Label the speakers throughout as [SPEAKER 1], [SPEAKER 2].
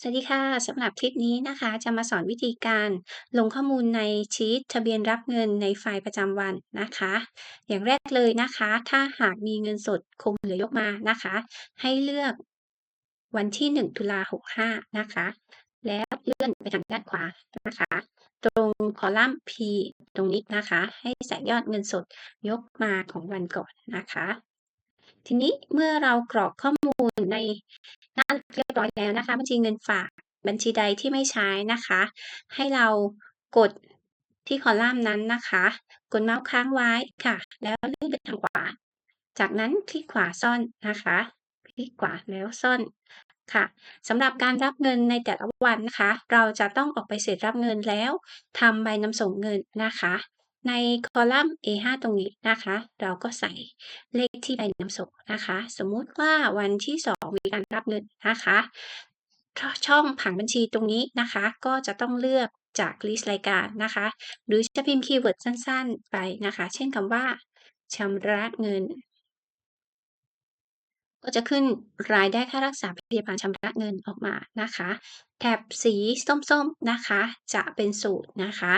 [SPEAKER 1] สวัสดีค่ะ สำหรับคลิปนี้นะคะ จะมาสอนวิธีการลงข้อมูลในชีตทะเบียนรับเงินในไฟล์ประจำวันนะคะ อย่างแรกเลยนะคะ ถ้าหากมีเงินสดคงเหลือยกมานะคะ ให้เลือกวันที่ 1 ตุลา65 นะคะ แล้วเลื่อนไปทางด้านขวานะคะ ตรงคอลัมน์ P ตรงนี้นะคะ ให้ใส่ยอดเงินสดยกมาของวันก่อนนะคะ ทีนี้เมื่อเรากรอกข้อมูล ในหน้าเรียบร้อยแล้วนะคะ บัญชีเงินฝากบัญชีใดที่ไม่ใช้นะคะ ให้เรากดที่คอลัมน์นั้นนะคะ กดเมาส์ค้างไว้ค่ะ แล้วเลื่อนไปทางขวา จากนั้นคลิกขวาซ่อนนะคะ คลิกขวาแล้วซ่อนค่ะสำหรับการรับเงินในแต่ละวันนะคะ เราจะต้องออกไปเสร็จรับเงินแล้วทำใบนำส่งเงินนะคะ ในคอลัมน์ A5 ตรงนี้นะคะ เราก็ใส่เลขที่ใบนำส่งนะคะ สมมุติว่าวันที่ 2 มีการรับเงินนะคะช่องผังบัญชีตรงนี้นะคะ ก็จะต้องเลือกจากลิสต์รายการนะคะ หรือจะพิมพ์คีย์เวิร์ดสั้นๆ ไปนะคะ เช่นคำว่าชำระเงิน ก็จะขึ้นรายได้ค่ารักษาพยาบาลชำระเงินออกมานะคะ แถบสีส้มๆนะคะ จะเป็นสูตรนะคะ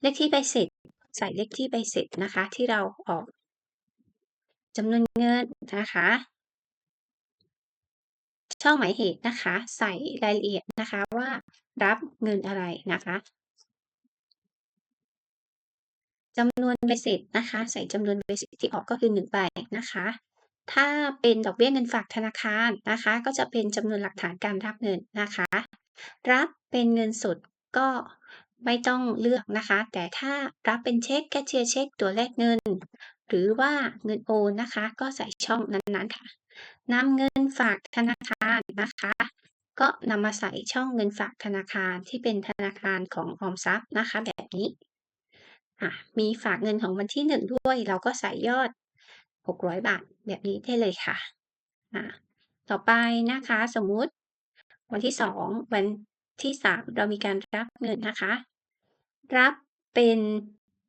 [SPEAKER 1] เลขที่ใบเสร็จ ใส่เลขที่ใบเสร็จนะคะ ที่เราออกจำนวนเงินนะคะ ช่องหมายเหตุนะคะ ใส่รายละเอียดนะคะว่ารับเงินอะไรนะคะจำนวนใบเสร็จนะคะ ใส่จำนวนใบเสร็จที่ออกก็คือ1ใบนะคะ ถ้าเป็นดอกเบี้ยเงินฝากธนาคารนะคะ ก็จะเป็นจำนวนหลักฐานการรับเงินนะคะ รับเป็นเงินสดก็ ไม่ต้องเลือกนะคะ แต่ถ้ารับเป็นเช็คแคชเชียร์เช็คตัวแลกเงิน หรือว่าเงินโอนนะคะ ก็ใส่ช่องนั้นๆค่ะนำเงินฝากธนาคารนะคะ ก็นำมาใส่ช่องเงินฝากธนาคารที่เป็นธนาคารของออมทรัพย์นะคะ แบบนี้มีฝากเงินของวันที่1ด้วย เราก็ใส่ยอด 600 บาทแบบนี้ได้เลยค่ะ ต่อไปนะคะ สมมุติวันที่2วันที่3เรามีการรับเงินนะคะ รับเป็น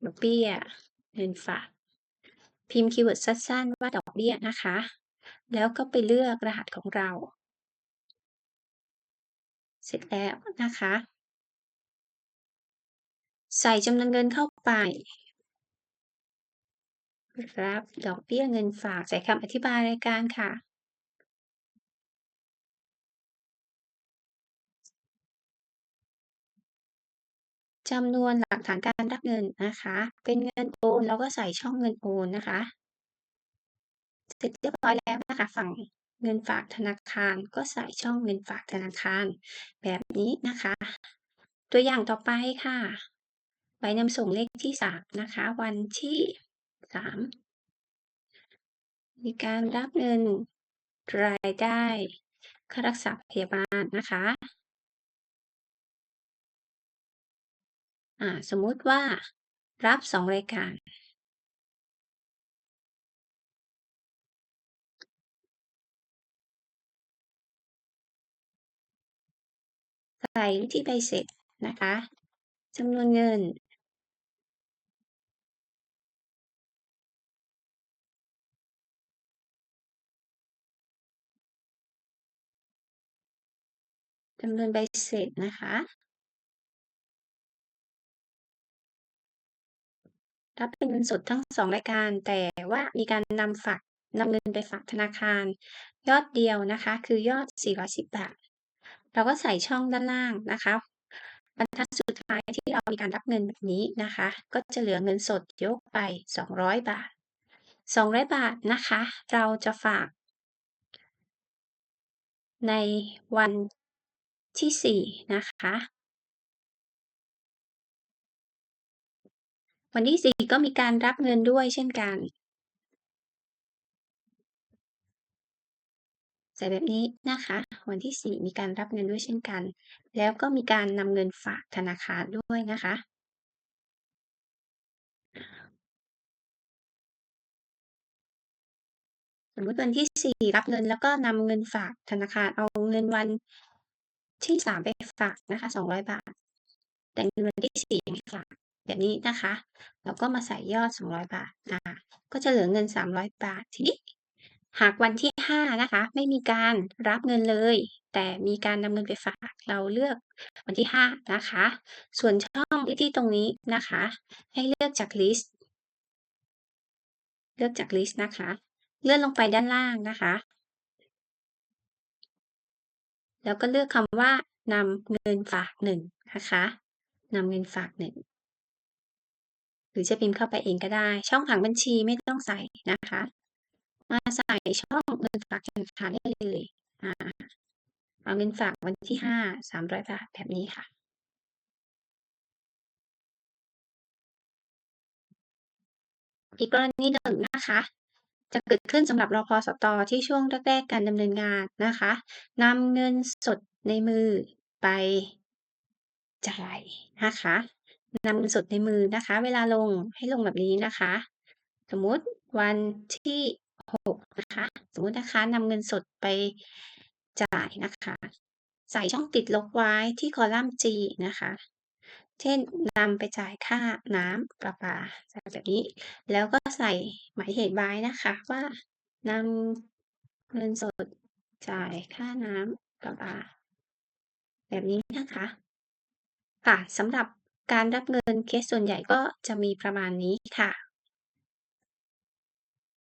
[SPEAKER 1] ดอกเบี้ยเงินฝาก พิมพ์คีย์เวิร์ดสั้นๆ ว่าดอกเบี้ยนะคะ แล้วก็ไปเลือกรหัสของเรา เสร็จแล้วนะคะ ใส่จำนวนเงินเข้าไป รับดอกเบี้ยเงินฝากใส่คำอธิบายรายการค่ะ จำนวนหลักฐานการรับเงินนะคะ เป็นเงินโอนเราก็ใส่ช่องเงินโอนนะคะ เสร็จเรียบร้อยแล้วนะคะ ฝั่งเงินฝากธนาคารก็ใส่ช่องเงินฝากธนาคาร แบบนี้นะคะ ตัวอย่างต่อไปค่ะ ใบนำส่งเลขที่3นะคะ วันที่3มีการรับเงินรายได้ค่ารักษาพยาบาลนะคะ สมมุติว่ารับ 2 รายการ ใส่ที่ใบเสร็จนะคะจำนวนเงิน จำนวนใบเสร็จนะคะ รับเป็นเงินสดทั้งสองรายการ แต่ว่ามีการนำฝากนำเงินไปฝากธนาคาร ยอดเดียวนะคะ คือยอด 410 บาท เราก็ใส่ช่องด้านล่างนะคะบรรทัดสุดท้ายที่เรามีการรับเงินแบบนี้นะคะ ก็จะเหลือเงินสดยกไป 200 บาท 200 บาทนะคะ เราจะฝาก ในวันที่ 4 นะคะ วันที่4ก็มีการรับเงินด้วยเช่นกัน ใส่แบบนี้นะคะ วันที่4มีการรับเงินด้วยเช่นกัน แล้วก็มีการนำเงินฝากธนาคารด้วยนะคะ สมมติวันที่4รับเงินแล้วก็นำเงินฝากธนาคารเอาเงินวันที่3ไปฝากนะคะ200บาท แต่เงินวันที่4ไม่ฝาก แบบนี้นะคะแล้วก็มาใส่ยอด 200 บาทนะคะก็จะเหลือเงิน 300 บาท ทีนี้หากวันที่ 5 นะคะ ไม่มีการรับเงินเลย แต่มีการนำเงินไปฝากเราเลือกวันที่ 5 นะคะ ส่วนช่องที่ตรงนี้นะคะ ให้เลือกจากลิสต์เลือกจากลิสต์นะคะ เลื่อนลงไปด้านล่างนะคะ แล้วก็เลือกคำว่านำเงินฝาก1นะคะนำเงินฝาก1 หรือจะพิมพ์เข้าไปเองก็ได้ ช่องผังบัญชีไม่ต้องใส่นะคะมาใส่ช่องเงินฝากธนาคารได้เลยอ่าเอาเงินฝากวันที่5 300บาทแบบนี้ค่ะอีกกรณีหนึ่งนะคะ จะเกิดขึ้นสำหรับรอพสตที่ช่วงแรกๆการดำเนินงานนะคะนำเงินสดในมือไปจ่ายนะคะ นำเงินสดในมือนะคะ เวลาลงให้ลงแบบนี้นะคะ สมมุติวันที่6นะคะ สมมุตินะคะนำเงินสดไปจ่ายนะคะ ใส่ช่องติดลบไว้ที่คอลัมน์ G นะคะ เช่นนำไปจ่ายค่าน้ำประปาใส่แบบนี้ แล้วก็ใส่หมายเหตุไว้นะคะว่านำเงินสดจ่ายค่าน้ำประปา แบบนี้นะคะ ค่ะสำหรับ การรับเงินเคสส่วนใหญ่ก็จะมีประมาณนี้ค่ะ